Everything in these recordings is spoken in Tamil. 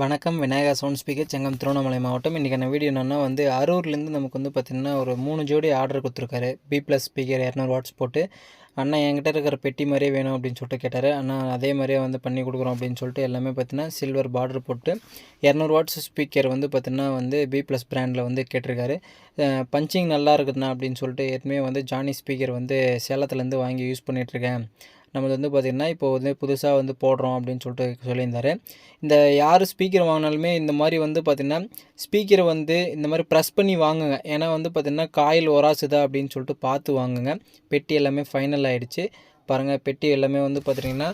வணக்கம். விநாயகா சவுண்ட் ஸ்பீக்கர் செங்கம் திருவண்ணாமலை மாவட்டம். இன்றைக்கான வீடியோ என்னென்னா வந்து அரூர்லேருந்து நமக்கு வந்து பார்த்திங்கன்னா ஒரு மூணு ஜோடி ஆர்டர் கொடுத்துருக்காரு. பி ப்ளஸ் ஸ்பீக்கர் இரநூறு வாட்ஸ் போட்டு. அண்ணா என்கிட்ட இருக்கிற பெட்டி மாதிரியே வேணும் அப்படின்னு சொல்லிட்டு கேட்டார். அண்ணா அதே மாதிரியே வந்து பண்ணி கொடுக்குறோம் அப்படின்னு சொல்லிட்டு எல்லாமே பார்த்தீங்கன்னா சில்வர் பார்டர் போட்டு இரநூறு வாட்ஸ் ஸ்பீக்கர் வந்து பார்த்திங்கன்னா வந்து பி ப்ளஸ் ப்ராண்டில் வந்து கேட்டிருக்காரு. பஞ்சிங் நல்லா இருக்குதுண்ணா அப்படின்னு சொல்லிட்டு ஏற்கனவே வந்து ஜானி ஸ்பீக்கர் வந்து சேலத்துலேருந்து வாங்கி யூஸ் பண்ணிகிட்ருக்கேன் நம்மளது வந்து பார்த்திங்கன்னா இப்போ வந்து புதுசாக வந்து போடுறோம் அப்படின்னு சொல்லிட்டு சொல்லியிருந்தாரு. இந்த யார் ஸ்பீக்கர் வாங்கினாலுமே இந்த மாதிரி வந்து பார்த்திங்கன்னா ஸ்பீக்கரை வந்து இந்த மாதிரி ப்ரெஸ் பண்ணி வாங்குங்க. ஏன்னா வந்து பார்த்திங்கன்னா காயில் ஒராசுதா அப்படின்னு சொல்லிட்டு பார்த்து வாங்குங்க. பெட்டி எல்லாமே ஃபைனல் ஆகிடுச்சு பாருங்கள் பெட்டி எல்லாமே வந்து பார்த்திங்கன்னா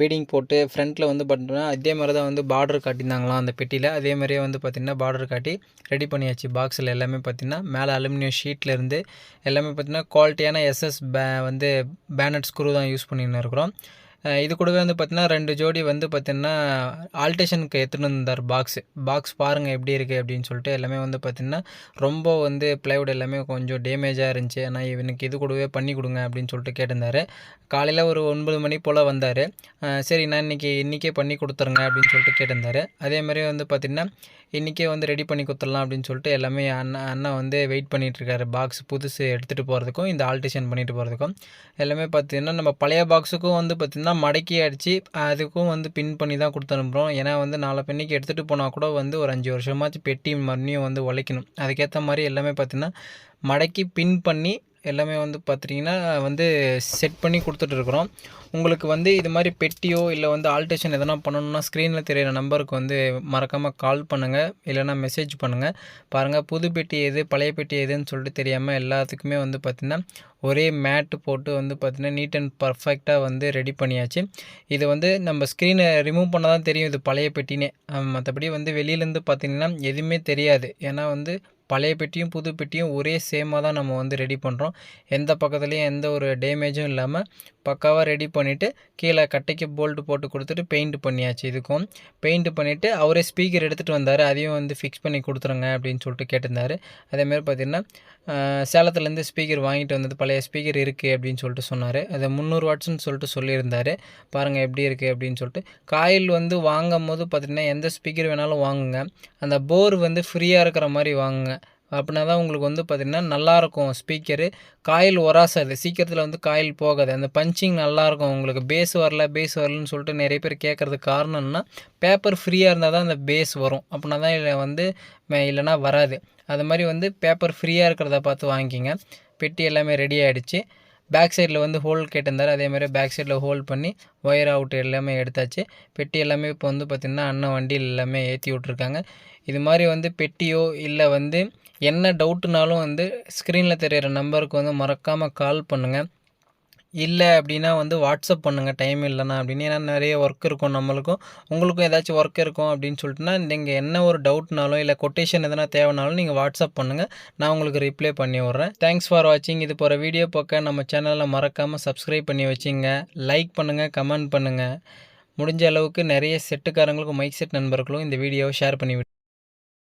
பீடிங் போட்டு ஃப்ரண்ட்டில் வந்து பார்த்தீங்கன்னா அதே மாதிரி தான் வந்து பார்டர் காட்டியிருந்தாங்களாம் அந்த பெட்டியில். அதே மாதிரியே வந்து பார்த்திங்கன்னா பார்டர் காட்டி ரெடி பண்ணியாச்சு. பாக்ஸில் எல்லாமே பார்த்திங்கன்னா மேலே அலுமினியம் ஷீட்லேருந்து எல்லாமே பார்த்திங்கன்னா குவாலிட்டியான எஸ்எஸ் பே வந்து பேனட் ஸ்க்ரூ தான் யூஸ் பண்ணின்னு இருக்கிறோம். இது கூடவே வந்து பார்த்திங்கன்னா ரெண்டு ஜோடி வந்து பார்த்திங்கன்னா ஆல்டேஷனுக்கு எடுத்துகிட்டு வந்தார் பாக்ஸு பாக்ஸ் பாருங்கள் எப்படி இருக்குது அப்படின்னு சொல்லிட்டு எல்லாமே வந்து பார்த்திங்கன்னா ரொம்ப வந்து ப்ளைவுட் எல்லாமே கொஞ்சம் டேமேஜாக இருந்துச்சு. ஆனால் இவனுக்கு இது கூடவே பண்ணி கொடுங்க அப்படின்னு சொல்லிட்டு கேட்டிருந்தார். காலையில் ஒரு ஒன்பது மணி போல் வந்தார். சரி நான் இன்றைக்கி இன்றைக்கே பண்ணி கொடுத்துருங்க அப்படின்னு சொல்லிட்டு கேட்டிருந்தார். அதேமாதிரி வந்து பார்த்திங்கன்னா இன்றைக்கே வந்து ரெடி பண்ணி கொடுத்துடலாம் அப்படின்னு சொல்லிட்டு எல்லாமே அண்ணா அண்ணா வந்து வெயிட் பண்ணிகிட்ருக்காரு பாக்ஸ் புதுசு எடுத்துகிட்டு போகிறதுக்கும் இந்த ஆல்டேஷன் பண்ணிட்டு போகிறதுக்கும் எல்லாமே பார்த்திங்கன்னா நம்ம பழைய பாக்ஸுக்கும் வந்து பார்த்திங்கன்னா மடக்கி அடித்து அதுக்கும் வந்து பின் பண்ணி தான் கொடுத்து அனுப்புகிறோம் ஏன்னா வந்து நாலு பெண்ணிக்கு எடுத்துகிட்டு போனால் கூட வந்து ஒரு அஞ்சு வருஷமாச்சு பெட்டி மறுபடியும் வந்து உழைக்கணும். அதுக்கேற்ற மாதிரி எல்லாமே பார்த்திங்கன்னா மடக்கி பின் பண்ணி எல்லாமே வந்து பார்த்துட்டிங்கன்னா வந்து செட் பண்ணி கொடுத்துட்ருக்குறோம் உங்களுக்கு வந்து இது மாதிரி பெட்டியோ இல்லை வந்து ஆல்ட்ரேஷன் எதனா பண்ணணும்னா ஸ்க்ரீனில் தெரியிற நம்பருக்கு வந்து மறக்காமல் கால் பண்ணுங்கள் இல்லைனா மெசேஜ் பண்ணுங்கள் பாருங்கள் புது பெட்டி எது பழைய பெட்டி எதுன்னு சொல்லிட்டு தெரியாமல் எல்லாத்துக்குமே வந்து பார்த்திங்கன்னா ஒரே மேட்டு போட்டு வந்து பார்த்திங்கன்னா நீட் அண்ட் பர்ஃபெக்டாக வந்து ரெடி பண்ணியாச்சு. இது வந்து நம்ம ஸ்க்ரீனை ரிமூவ் பண்ண தான் தெரியும் இது பழைய பெட்டினே மற்றபடி வந்து வெளியிலேருந்து பார்த்திங்கன்னா எதுவுமே தெரியாது. ஏன்னா வந்து பழைய பெட்டியும் புது பெட்டியும் ஒரே சேமாக தான் நம்ம வந்து ரெடி பண்ணுறோம் எந்த பக்கத்துலேயும் எந்த ஒரு டேமேஜும் இல்லாமல் பக்காவாக ரெடி பண்ணிவிட்டு கீழே கட்டைக்கு போல்ட்டு போட்டு கொடுத்துட்டு பெயிண்ட் பண்ணியாச்சு. இதுக்கும் பெயிண்ட் பண்ணிவிட்டு அவரே ஸ்பீக்கர் எடுத்துகிட்டு வந்தார். அதையும் வந்து ஃபிக்ஸ் பண்ணி கொடுத்துருங்க அப்படின்னு சொல்லிட்டு கேட்டிருந்தார். அதேமாதிரி பார்த்திங்கன்னா சேலத்துலேருந்து ஸ்பீக்கர் வாங்கிட்டு வந்தது. பழைய ஸ்பீக்கர் இருக்குது அப்படின்னு சொல்லிட்டு சொன்னார். அதை முந்நூறு வாட்ஸ்னு சொல்லிட்டு சொல்லியிருந்தார். பாருங்கள் எப்படி இருக்குது அப்படின்னு சொல்லிட்டு. காயில் வந்து வாங்கும் போது பார்த்திங்கன்னா எந்த ஸ்பீக்கர் வேணாலும் வாங்குங்க. அந்த போர் வந்து ஃப்ரீயாக இருக்கிற மாதிரி வாங்குங்க. அப்படின்னா தான் உங்களுக்கு வந்து பார்த்திங்கன்னா நல்லாயிருக்கும் ஸ்பீக்கரு காயில் ஒராசாது சீக்கிரத்தில் வந்து காயில் போகாது. அந்த பஞ்சிங் நல்லாயிருக்கும். உங்களுக்கு பேஸ் வரல பேஸ் வரலன்னு சொல்லிட்டு நிறைய பேர் கேட்குறதுக்கு காரணம்னா பேப்பர் ஃப்ரீயாக இருந்தால் தான் அந்த பேஸ் வரும். அப்படின்னா தான் இல்லை வந்து இல்லைனா வராது. அது மாதிரி வந்து பேப்பர் ஃப்ரீயாக இருக்கிறத பார்த்து வாங்கிக்கிங்க. பெட்டி எல்லாமே ரெடி ஆகிடுச்சு பேக் சைடில் வந்து ஹோல் கேட்டிருந்தார். அதேமாதிரி பேக் சைடில் ஹோல் பண்ணி ஒயர் அவுட் எல்லாமே எடுத்தாச்சு. பெட்டி எல்லாமே இப்போ வந்து பார்த்திங்கன்னா அண்ணன் வண்டியில் எல்லாமே ஏற்றி விட்ருக்காங்க இது மாதிரி வந்து பெட்டியோ இல்லை வந்து என்ன டவுட்டுனாலும் வந்து ஸ்க்ரீனில் தெரிகிற நம்பருக்கு வந்து மறக்காமல் கால் பண்ணுங்கள் இல்லை அப்படின்னா வந்து வாட்ஸ்அப் பண்ணுங்கள் டைம் இல்லைனா அப்படின்னு. ஏன்னா நிறைய ஒர்க் இருக்கும் நம்மளுக்கும். உங்களுக்கும் ஏதாச்சும் ஒர்க் இருக்கும் அப்படின்னு சொல்லிட்டுனா நீங்கள் என்ன ஒரு டவுட்னாலும் இல்லை கொட்டேஷன் எதனா தேவைனாலும் நீங்கள் வாட்ஸ்அப் பண்ணுங்கள் நான் உங்களுக்கு ரிப்ளை பண்ணி விட்றேன். தேங்க்ஸ் ஃபார் வாட்சிங் இது போகிற வீடியோ பார்க்க நம்ம சேனலில் மறக்காமல் சப்ஸ்கிரைப் பண்ணி வச்சுங்க. லைக் பண்ணுங்கள் கமெண்ட் பண்ணுங்கள் முடிஞ்ச அளவுக்கு நிறைய செட்டுக்காரங்களுக்கும் மைக் செட் நண்பர்களும் இந்த வீடியோவை ஷேர் பண்ணி